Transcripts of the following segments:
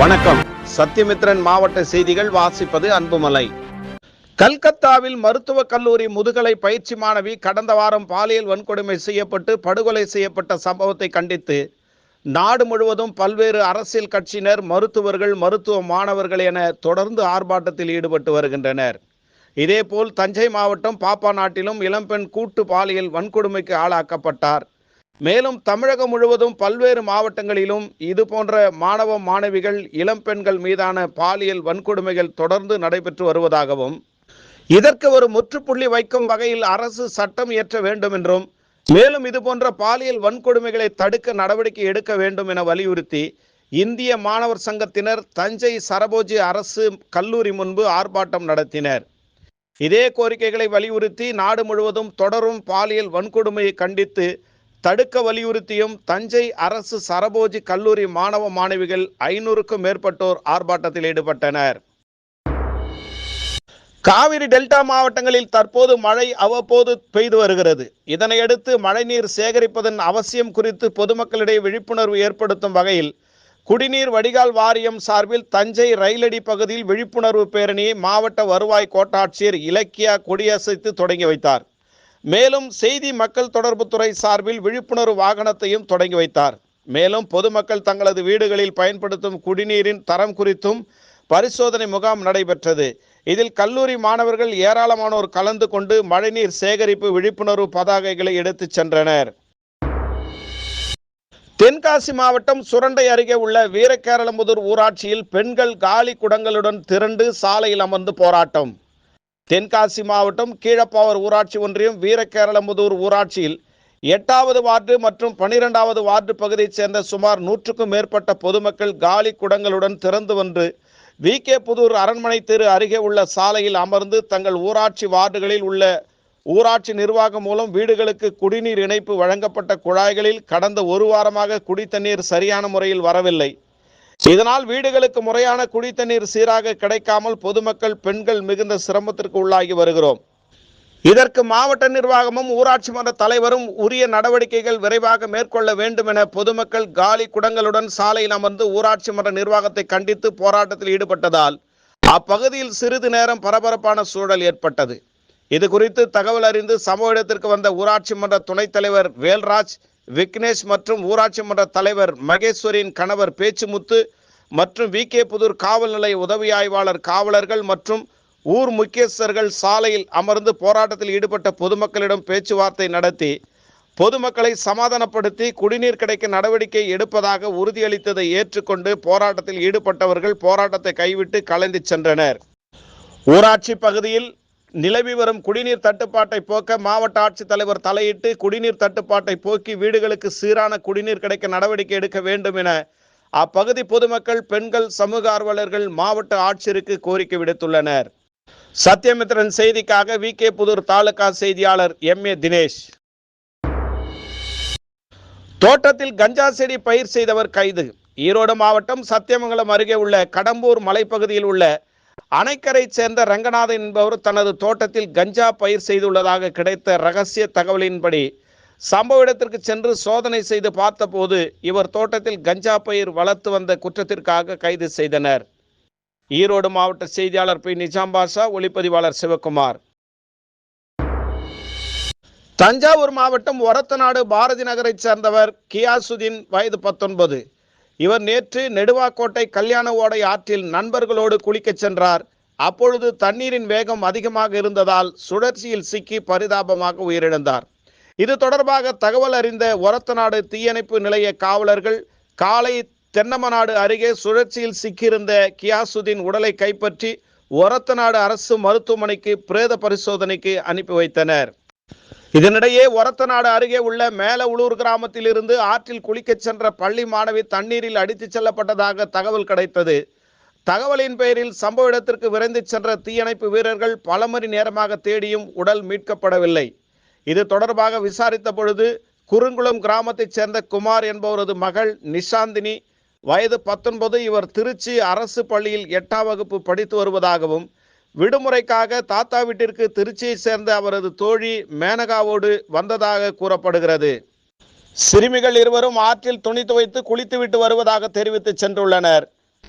வணக்கம். சத்தியமித்ரன் மாவட்ட செய்திகள் வாசிப்பது அன்புமலை. கல்கத்தாவில் மருத்துவக் கல்லூரி முதுகலை பயிற்சி மாணவி கடந்த வாரம் பாலியல் வன்கொடுமை செய்யப்பட்டு படுகொலை செய்யப்பட்ட சம்பவத்தை கண்டித்து நாடு முழுவதும் பல்வேறு அரசியல் கட்சியினர் மருத்துவர்கள் மருத்துவ மாணவர்கள் என தொடர்ந்து ஆர்ப்பாட்டத்தில் ஈடுபட்டு வருகின்றனர். இதேபோல் தஞ்சை மாவட்டம் பாப்பா நாட்டிலும் இளம்பெண் கூட்டு பாலியல் வன்கொடுமைக்கு ஆளாக்கப்பட்டார். மேலும் தமிழகம் முழுவதும் பல்வேறு மாவட்டங்களிலும் இது போன்ற மாணவ மாணவிகள் இளம் பெண்கள் மீதான பாலியல் வன்கொடுமைகள் தொடர்ந்து நடைபெற்று வருவதாகவும் இதற்கு ஒரு முற்றுப்புள்ளி வைக்கும் வகையில் அரசு சட்டம் இயற்ற வேண்டும் என்றும் மேலும் இதுபோன்ற பாலியல் வன்கொடுமைகளை தடுக்க நடவடிக்கை எடுக்க வேண்டும் என வலியுறுத்தி இந்திய மாணவர் சங்கத்தினர் தஞ்சை சரபோஜி அரசு கல்லூரி முன்பு ஆர்ப்பாட்டம் நடத்தினர். இதே கோரிக்கைகளை வலியுறுத்தி நாடு முழுவதும் தொடரும் பாலியல் வன்கொடுமையை கண்டித்து தடுக்க வலியுறுத்தியும் தஞ்சை அரசு சரபோஜி கல்லூரி மாணவ மாணவிகள் ஐநூறுக்கும் மேற்பட்டோர் ஆர்ப்பாட்டத்தில் ஈடுபட்டனர். காவிரி டெல்டா மாவட்டங்களில் தற்போது மழை அவ்வப்போது பெய்து வருகிறது. இதனையடுத்து மழைநீர் சேகரிப்பதன் அவசியம் குறித்து பொதுமக்களிடையே விழிப்புணர்வு ஏற்படுத்தும் வகையில் குடிநீர் வடிகால் வாரியம் சார்பில் தஞ்சை ரயிலடி பகுதியில் விழிப்புணர்வு பேரணியை மாவட்ட வருவாய் கோட்டாட்சியர் இலக்கியா கொடியசைத்து தொடங்கி வைத்தார். மேலும் செய்தி மக்கள் தொடர்புத்துறை சார்பில் விழிப்புணர்வு வாகனத்தையும் தொடங்கி வைத்தார். மேலும் பொதுமக்கள் தங்களது வீடுகளில் பயன்படுத்தும் குடிநீரின் தரம் குறித்தும் பரிசோதனை முகாம் நடைபெற்றது. இதில் கல்லூரி மாணவர்கள் ஏராளமானோர் கலந்து கொண்டு மழைநீர் சேகரிப்பு விழிப்புணர்வு பதாகைகளை எடுத்துச் சென்றனர். தென்காசி மாவட்டம் சுரண்டை அருகே உள்ள வீரகேரளமுதூர் ஊராட்சியில் பெண்கள் காலி குடங்களுடன் திரண்டு சாலையில் அமர்ந்து போராட்டம். தென்காசி மாவட்டம் கீழப்பாவர் ஊராட்சி ஒன்றியம் வீரகேரளமுதூர் ஊராட்சியில் எட்டாவது வார்டு மற்றும் பனிரெண்டாவது வார்டு பகுதியைச் சேர்ந்த சுமார் நூற்றுக்கும் மேற்பட்ட பொதுமக்கள் காலி குடங்களுடன் திறந்து வந்து வி. கே. புதூர் அரண்மனை தெரு அருகே உள்ள சாலையில் அமர்ந்து தங்கள் ஊராட்சி வார்டுகளில் உள்ள ஊராட்சி நிர்வாகம் மூலம் வீடுகளுக்கு குடிநீர் இணைப்பு வழங்கப்பட்ட குழாய்களில் கடந்த ஒரு வாரமாக குடித்தண்ணீர் சரியான முறையில் வரவில்லை. இதனால் வீடுகளுக்கு முறையான குடித்தண்ணீர் சீராக கிடைக்காமல் பொதுமக்கள் பெண்கள் மிகுந்த சிரமத்திற்கு உள்ளாகி வருகிறோம். இதற்கு மாவட்ட நிர்வாகமும் ஊராட்சி மன்ற தலைவரும் உரிய நடவடிக்கைகள் விரைவாக மேற்கொள்ள வேண்டும் என பொதுமக்கள் காலி குடங்களுடன் சாலையில் அமர்ந்து ஊராட்சி மன்ற நிர்வாகத்தை கண்டித்து போராட்டத்தில் ஈடுபட்டதால் அப்பகுதியில் சிறிது நேரம் பரபரப்பான சூழல் ஏற்பட்டது. இது குறித்து தகவல் அறிந்து சம்பவ இடத்திற்கு வந்த ஊராட்சி மன்ற துணைத் தலைவர் வேல்ராஜ் விக்னேஷ் மற்றும் ஊராட்சி மன்ற தலைவர் மகேஸ்வரின் கணவர் பேச்சுமுத்து மற்றும் வி கே புதூர் காவல் நிலைய உதவி ஆய்வாளர் காவலர்கள் மற்றும் ஊர் முக்கியஸ்தர்கள் சாலையில் அமர்ந்து போராட்டத்தில் ஈடுபட்ட பொதுமக்களிடம் பேச்சுவார்த்தை நடத்தி பொதுமக்களை சமாதானப்படுத்தி குடிநீர் கிடைக்க நடவடிக்கை எடுப்பதாக உறுதியளித்ததை ஏற்றுக்கொண்டு போராட்டத்தில் ஈடுபட்டவர்கள் போராட்டத்தை கைவிட்டு கலைந்து சென்றனர். ஊராட்சி பகுதியில் நிலவி வரும் குடிநீர் தட்டுப்பாட்டை போக்க மாவட்ட ஆட்சித்தலைவர் தலையிட்டு குடிநீர் தட்டுப்பாட்டை போக்கி வீடுகளுக்கு சீரான குடிநீர் கிடைக்க நடவடிக்கை எடுக்க வேண்டும் என அப்பகுதி பொதுமக்கள் பெண்கள் சமூக ஆர்வலர்கள் மாவட்ட ஆட்சியருக்கு கோரிக்கை விடுத்துள்ளனர். சத்யமித்ரன் செய்திக்காக வி. கே. புதூர் தாலுகா செய்தியாளர் எம். ஏ. தினேஷ். தோட்டத்தில் கஞ்சா செடி பயிர் செய்தவர் கைது. ஈரோடு மாவட்டம் சத்தியமங்கலம் அருகே உள்ள கடம்பூர் மலைப்பகுதியில் உள்ள அணைக்கரை சேர்ந்த ரங்கநாதன் என்பவர் தனது தோட்டத்தில் கஞ்சா பயிர் செய்துள்ளதாக கிடைத்த ரகசிய தகவலின்படி சம்பவ இடத்திற்கு சென்று சோதனை செய்து பார்த்தபோது இவர் தோட்டத்தில் கஞ்சா பயிர் வளர்த்து வந்த குற்றத்திற்காக கைது செய்தனர். ஈரோடு மாவட்ட செய்தியாளர் பி. நிஜாம் பாஷா ஒளிப்பதிவாளர் சிவகுமார். தஞ்சாவூர் மாவட்டம் ஒரத்தநாடு பாரதி நகரைச் சேர்ந்தவர் கியாசுதீன் வயது பத்தொன்பது. இவர் நேற்று நெடுவாக்கோட்டை கல்யாண ஓடை ஆற்றில் நண்பர்களோடு குளிக்கச் சென்றார். அப்பொழுது தண்ணீரின் வேகம் அதிகமாக இருந்ததால் சுழற்சியில் சிக்கி பரிதாபமாக உயிரிழந்தார். இது தொடர்பாக தகவல் அறிந்த ஒரத்தநாடு தீயணைப்பு நிலைய காவலர்கள் காலை தென்னமநாடு அருகே சுழற்சியில் சிக்கியிருந்த கியாசுதீன் உடலை கைப்பற்றி ஒரத்தநாடு அரசு மருத்துவமனைக்கு பிரேத பரிசோதனைக்கு அனுப்பி வைத்தனர். இதனிடையே ஒரத்தநாடு அருகே உள்ள மேல உளூர் கிராமத்தில் இருந்து ஆற்றில் குளிக்கச் சென்ற பள்ளி மாணவி தண்ணீரில் அடித்துச் செல்லப்பட்டதாக தகவல் கிடைத்தது. தகவலின் பெயரில் சம்பவ இடத்திற்கு விரைந்து சென்ற தீயணைப்பு வீரர்கள் பல மணி நேரமாக தேடியும் உடல் மீட்கப்படவில்லை. இது தொடர்பாக விசாரித்த பொழுது குறுங்குளம் கிராமத்தைச் சேர்ந்த குமார் என்பவரது மகள் நிஷாந்தினி வயது பத்தொன்பது இவர் திருச்சி அரசு பள்ளியில் எட்டாம் வகுப்பு படித்து வருவதாகவும் விடுமுறைக்காக தாத்தா வீட்டிற்கு திருச்சியை சேர்ந்த அவரது தோழி மேனகாவோடு வந்ததாக கூறப்படுகிறது. சிறுமிகள் இருவரும் ஆற்றில் துணி துவைத்து குளித்துவிட்டு வருவதாக தெரிவித்து சென்றுள்ளனர்.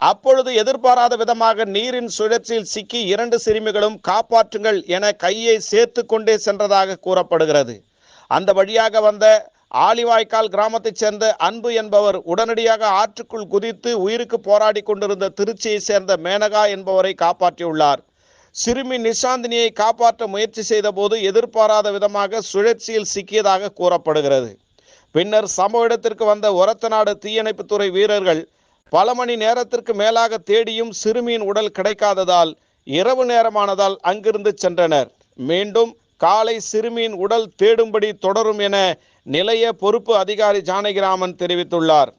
அப்பொழுது எதிர்பாராத விதமாக நீரின் சுழற்சியில் சிக்கி இரண்டு சிறுமிகளும் காப்பாற்றுங்கள் என கையை சேர்த்து கொண்டே சென்றதாக கூறப்படுகிறது. அந்த வழியாக வந்த ஆலிவாய்க்கால் கிராமத்தைச் சேர்ந்த அன்பு என்பவர் உடனடியாக ஆற்றுக்குள் குதித்து உயிருக்கு போராடி கொண்டிருந்த திருச்சியை சேர்ந்த மேனகா என்பவரை காப்பாற்றியுள்ளார். சிறுமி நிஷாந்தினியை காப்பாற்ற முயற்சி செய்தபோது எதிர்பாராத விதமாக சுழற்சியில் சிக்கியதாக கூறப்படுகிறது. பின்னர் சம்பவ இடத்திற்கு வந்த ஒரத்தநாடு தீயணைப்புத்துறை வீரர்கள் பல மணி நேரத்திற்கு மேலாக தேடியும் சிறுமியின் உடல் கிடைக்காததால் இரவு நேரமானதால் அங்கிருந்து சென்றனர். மீண்டும் காலை சிறுமியின் உடல் தேடும்படி தொடரும் என நிலைய பொறுப்பு அதிகாரி ஜானகிராமன் தெரிவித்துள்ளார்.